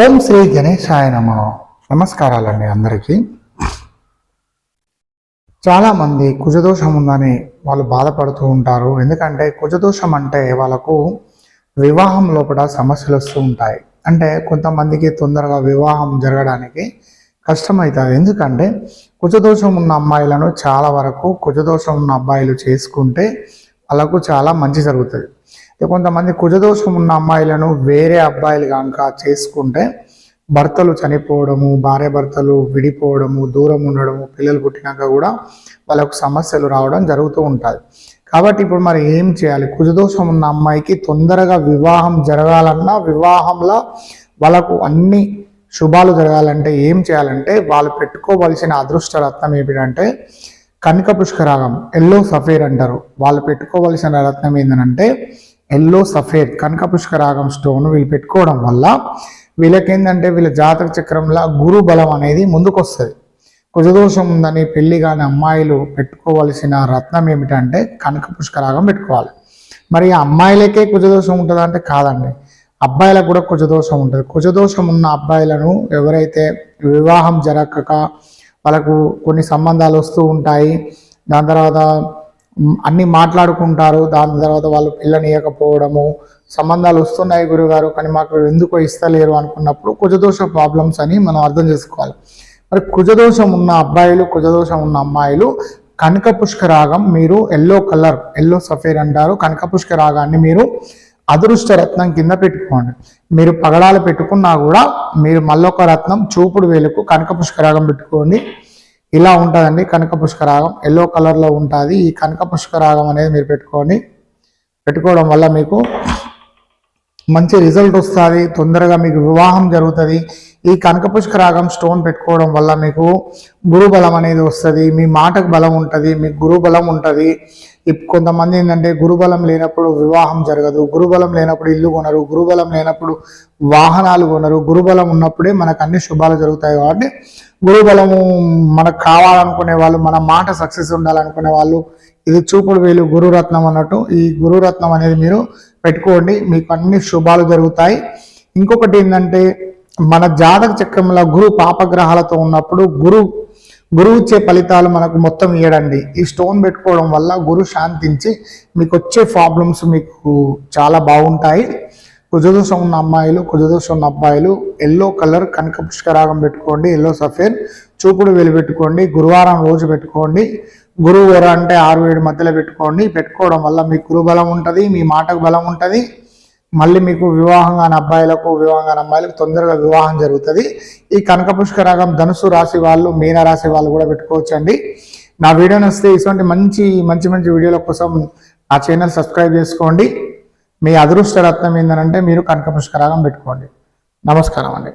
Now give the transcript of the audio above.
ఓం శ్రీ గణేశాయ నమ. నమస్కారాలండి అందరికీ. చాలామంది కుజదోషం ఉందని వాళ్ళు బాధపడుతూ ఉంటారు. ఎందుకంటే కుజదోషం అంటే వాళ్ళకు వివాహం లోపల సమస్యలు వస్తూ ఉంటాయి. అంటే కొంతమందికి తొందరగా వివాహం జరగడానికి కష్టమవుతుంది ఎందుకంటే కుజదోషం ఉన్న అమ్మాయిలను చాలా వరకు కుజదోషం ఉన్న అబ్బాయిలు చేసుకుంటే వాళ్ళకు చాలా మంచి జరుగుతుంది. కొంతమంది కుజదోషం ఉన్న అమ్మాయిలను వేరే అబ్బాయిలు కనుక చేసుకుంటే భర్తలు చనిపోవడము భార్య భర్తలు విడిపోవడము దూరం ఉండడము పిల్లలు పుట్టినాక కూడా వాళ్ళకు సమస్యలు రావడం జరుగుతూ ఉంటుంది కాబట్టి ఇప్పుడు మరి ఏం చేయాలి? కుజదోషం ఉన్న అమ్మాయికి తొందరగా వివాహం జరగాలన్నా వివాహంలో వాళ్ళకు అన్ని శుభాలు జరగాలంటే ఏం చేయాలంటే వాళ్ళు పెట్టుకోవలసిన అదృష్ట రత్నం ఏమిటంటే కనక పుష్కరాగం ఎల్లో సఫేర్ అంటారు. వాళ్ళు పెట్టుకోవలసిన రత్నం ఏంటంటే ఎల్లో సఫేద్ కనక పుష్కరాగం స్టోన్ వీళ్ళు పెట్టుకోవడం వల్ల వీళ్ళకేందంటే వీళ్ళ జాతక చక్రంలో గురు బలం అనేది ముందుకొస్తుంది. కుజదోషం ఉందని పెళ్ళి కాని అమ్మాయిలు పెట్టుకోవలసిన రత్నం ఏమిటంటే కనక పుష్కరాగం పెట్టుకోవాలి. మరి అమ్మాయిలకే కుజదోషం ఉంటుందా అంటే కాదండి. అబ్బాయిలకు కూడా కుజదోషం ఉంటుంది. కుజదోషం ఉన్న అబ్బాయిలను ఎవరైతే వివాహం జరగక వాళ్ళకు కొన్ని సంబంధాలు వస్తూ ఉంటాయి. దాని తర్వాత అన్ని మాట్లాడుకుంటారు. దాని తర్వాత వాళ్ళు పిల్లని ఇవ్వకపోవడము సంబంధాలు వస్తున్నాయి గురుగారు కానీ మాకు ఎందుకో ఇస్తలేరు అనుకున్నప్పుడు కుజదోష ప్రాబ్లమ్స్ అని మనం అర్థం చేసుకోవాలి. మరి కుజదోషం ఉన్న అబ్బాయిలు కుజదోషం ఉన్న అమ్మాయిలు కనక పుష్కరాగం మీరు ఎల్లో కలర్ ఎల్లో సఫేర్ అంటారు. కనక పుష్కరాగాన్ని మీరు అదృష్ట రత్నం కింద పెట్టుకోండి. మీరు పగడాలు పెట్టుకున్నా కూడా మీరు మళ్ళొక రత్నం చూపుడు వేలుకు కనక పుష్కరాగం పెట్టుకోండి. ఇలా ఉంటుందండి. కనక పుష్కరాగం ఎల్లో కలర్లో ఉంటుంది. ఈ కనక పుష్కరాగం అనేది మీరు పెట్టుకోండి. పెట్టుకోవడం వల్ల మీకు మంచి రిజల్ట్ వస్తుంది. తొందరగా మీకు వివాహం జరుగుతుంది. ఈ కనక పుష్కరాగం స్టోన్ పెట్టుకోవడం వల్ల మీకు గురు బలం అనేది వస్తుంది. మీ మాటకు బలం ఉంటుంది. మీకు గురు బలం ఉంటుంది. కొంతమంది ఏంటంటే గురుబలం లేనప్పుడు వివాహం జరగదు గురుబలం లేనప్పుడు ఇల్లు కొనరు గురుబలం లేనప్పుడు వాహనాలు కొనరు గురుబలం ఉన్నప్పుడే మనకు అన్ని శుభాలు జరుగుతాయి కాబట్టి గురుబలము మనకు కావాలనుకునే వాళ్ళు మన మాట సక్సెస్ ఉండాలనుకునే వాళ్ళు ఇది చూపుడు వేలు గురురత్నం అన్నట్టు ఈ గురురత్నం అనేది మీరు పెట్టుకోండి మీకు అన్ని శుభాలు జరుగుతాయి. ఇంకొకటి ఏంటంటే మన జాతక చక్రంలో గురు పాపగ్రహాలతో ఉన్నప్పుడు గురు గురువు ఇచ్చే ఫలితాలు మనకు మొత్తం ఇయ్యడండి. ఈ స్టోన్ పెట్టుకోవడం వల్ల గురు శాంతించి మీకు వచ్చే ప్రాబ్లమ్స్ మీకు చాలా బాగుంటాయి. కుజదోషం ఉన్న అమ్మాయిలు కుజదోషం ఉన్న అబ్బాయిలు ఎల్లో కలర్ కనక పుష్కరాగం పెట్టుకోండి ఎల్లో సఫేర్ చూపుడు వెలు పెట్టుకోండి గురువారం రోజు పెట్టుకోండి. గురువు అంటే ఆరు ఏడు మధ్యలో పెట్టుకోండి. పెట్టుకోవడం వల్ల మీ గురు బలం ఉంటుంది మీ మాటకు బలం ఉంటుంది. మళ్ళీ మీకు వివాహం కాని అబ్బాయిలకు వివాహం కాని అమ్మాయిలకు తొందరగా వివాహం జరుగుతుంది. ఈ కనక పుష్కరాగం ధనుసు రాశి వాళ్ళు మీన రాశి వాళ్ళు కూడా పెట్టుకోవచ్చండి. నా వీడియో నచ్చితే ఇటువంటి మంచి మంచి మంచి వీడియోల కోసం నా ఛానల్ సబ్స్క్రైబ్ చేసుకోండి. మీ అదృష్ట రత్నం ఏంటంటే మీరు కనక పుష్కరాగం పెట్టుకోండి. నమస్కారం అండి.